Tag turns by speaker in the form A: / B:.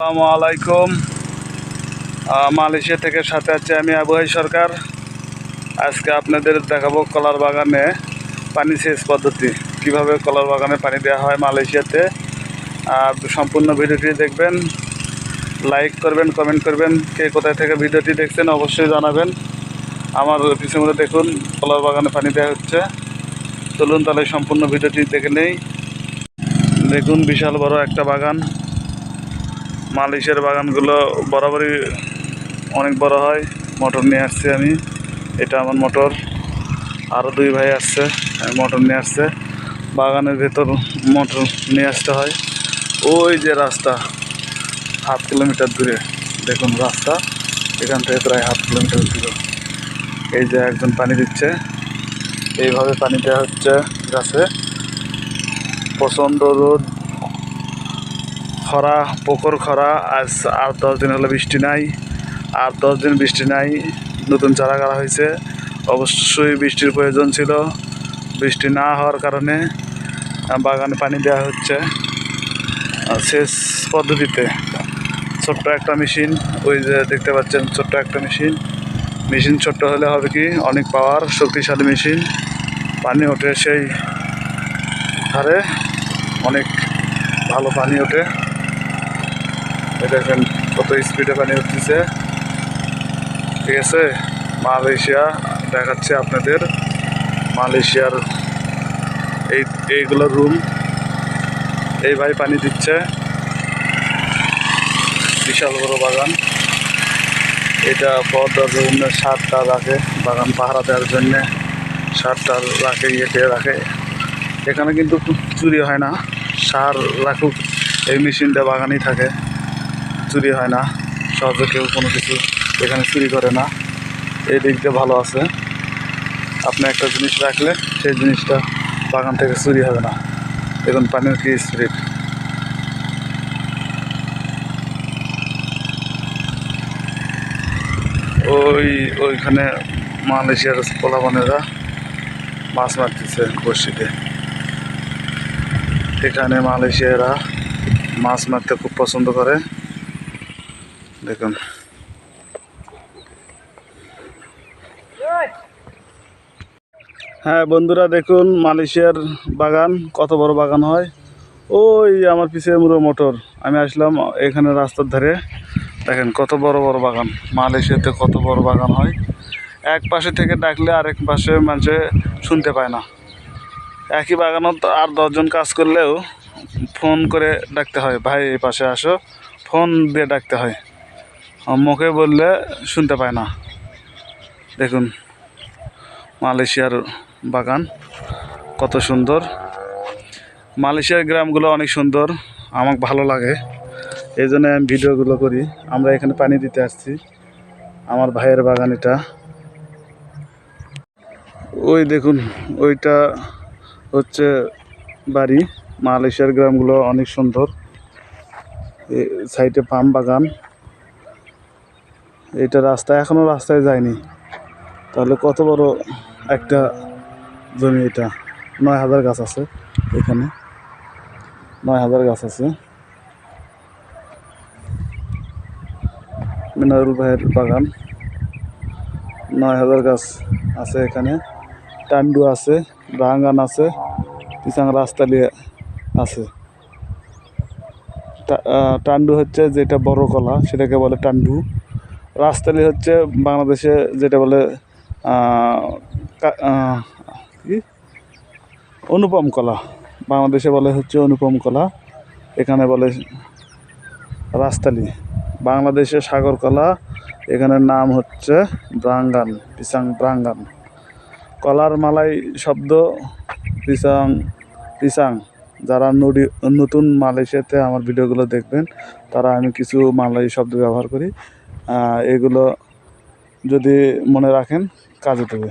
A: আসসালামু আলাইকুম। মালয়েশিয়া থেকে সাথে আছি আমি আবহাই সরকার। আজকে আপনাদের দেখাবো কলার বাগানে পানি সেচ পদ্ধতি। কীভাবে কলার বাগানে পানি দেওয়া হয় মালয়েশিয়াতে। আর সম্পূর্ণ ভিডিওটি দেখবেন, লাইক করবেন, কমেন্ট করবেন, কে কোথায় থেকে ভিডিওটি দেখছেন অবশ্যই জানাবেন। আমার পিছনে দেখুন, কলার বাগানে পানি দেওয়া হচ্ছে। চলুন তাহলে সম্পূর্ণ ভিডিওটি দেখে নেই। দেখুন, বিশাল বড় একটা বাগান। মালয়েশিয়ার বাগানগুলো বরাবরই অনেক বড় হয়। মোটর নিয়ে আসছি আমি। এটা আমার মোটর। আরও দুই ভাই আসছে মোটর নিয়ে আসছে। বাগানের ভেতর মোটর নিয়ে আসতে হয়। ওই যে রাস্তা, হাফ কিলোমিটার দূরে। দেখুন রাস্তা, এখান থেকে প্রায় হাফ কিলোমিটার দূরে। এই যে একজন পানি দিচ্ছে। এইভাবে পানি দেওয়া হচ্ছে গাছে। প্রচণ্ড রোদ। খরা, পুকুর খরা, আজ আর দশ দিন হলো বৃষ্টি নাই, আর দশ দিন বৃষ্টি নাই, নতুন চারা গাড়া হয়েছে। অবশ্যই বৃষ্টির প্রয়োজন ছিল। বৃষ্টি না হওয়ার কারণে বাগানে পানি দেওয়া হচ্ছে। সেচ পদ্ধতিতে ছোট্ট একটা মেশিন, ওই যে দেখতে পাচ্ছেন ছোট্ট একটা মেশিন। মেশিন ছোট্ট হলে হবে কি? অনেক পাওয়ার, শক্তিশালী মেশিন। পানি ওঠে সেই হারে অনেক ভালো পানি ওঠে। দেখেন কত স্পিডে পানি উঠতেছে। ঠিক আছে? মালয়েশিয়া দেখাচ্ছে আপনাদের। মালয়েশিয়ার এই, এইগুলো রুম এই ভাই পানি দিচ্ছে। বিশাল বড় বাগান। এটা পদ বিভিন্ন সারটা রাখে। বাগান পাহারা দেওয়ার জন্যে সারটা রাখে ইয়েতে রাখে। এখানে কিন্তু চুরি হয় না। সার রাখুক, এই মেশিনটা বাগানেই থাকে। চুরি হয় না, সহজে কেউ কোনো কিছু এখানে চুরি করে না। এই দিক দিয়ে ভালো আছে। আপনি একটা জিনিস রাখলে সেই জিনিসটা বাগান থেকে চুরি হবে না। দেখুন, পানির কি স্পিড। ওই, ওইখানে মালয়েশিয়ার পোলাপানেরা মাছ মারতেছে বড়শিতে। এখানে মালয়েশিয়ারা মাছ মারতে খুব পছন্দ করে। দেখুন। হ্যাঁ বন্ধুরা দেখুন, মালয়েশিয়ার বাগান, কত বড় বাগান হয়। ওই আমার পিছিয়ে মুড়ো মোটর। আমি আসলাম এখানে রাস্তার ধারে। দেখেন, কত বড় বড় বাগান। মালয়েশিয়াতে কত বড় বাগান হয়। এক পাশে থেকে ডাকলে আরেক পাশে মানুষে শুনতে পায় না। একই বাগানত আর দশজন কাজ করলেও ফোন করে ডাকতে হয়, ভাই, এই পাশে আসো। ফোন দিয়ে ডাকতে হয়। মুখে বললে শুনতে পায় না। দেখুন, মালয়েশিয়ার বাগান কত সুন্দর। মালয়েশিয়ার গ্রামগুলো অনেক সুন্দর আমার ভালো লাগে। এই জন্য আমি ভিডিওগুলো করি। আমরা এখানে পানি দিতে আসছি, আমার ভাইয়ের বাগান এটা। ওই দেখুন, ওইটা হচ্ছে বাড়ি। মালয়েশিয়ার গ্রামগুলো অনেক সুন্দর। সাইডে পাম বাগান। এটা রাস্তা এখনও রাস্তায় যায়নি। তাহলে কত বড় একটা জমি এটা? নয় হাজার গাছ আছে এখানে। নয় হাজার গাছ আছে। মিনারুল ভাইয়ের বাগান। নয় হাজার গাছ আছে এখানে। টান্ডু আছে, বাগান আছে পিছাং রাস্তা দিয়ে আছে। টান্ডু হচ্ছে যেটা বড় কলা, সেটাকে বলে টান্ডু। রাস্তালি হচ্ছে বাংলাদেশে যেটা বলে কা- অনুপম কলা। বাংলাদেশে বলে হচ্ছে অনুপম কলা, এখানে বলে রাস্তালি বাংলাদেশে সাগর কলা এখানের নাম হচ্ছে ব্রাঙ্গান পিসাং ব্রাঙ্গান কলার মালাই শব্দ পিসাং পিসাং। যারা নদী নতুন মালয়েশিয়াতে আমার ভিডিওগুলো দেখবেন, তারা আমি কিছু মালয় শব্দ ব্যবহার করি। এগুলো যদি মনে রাখেন কাজে দেবে।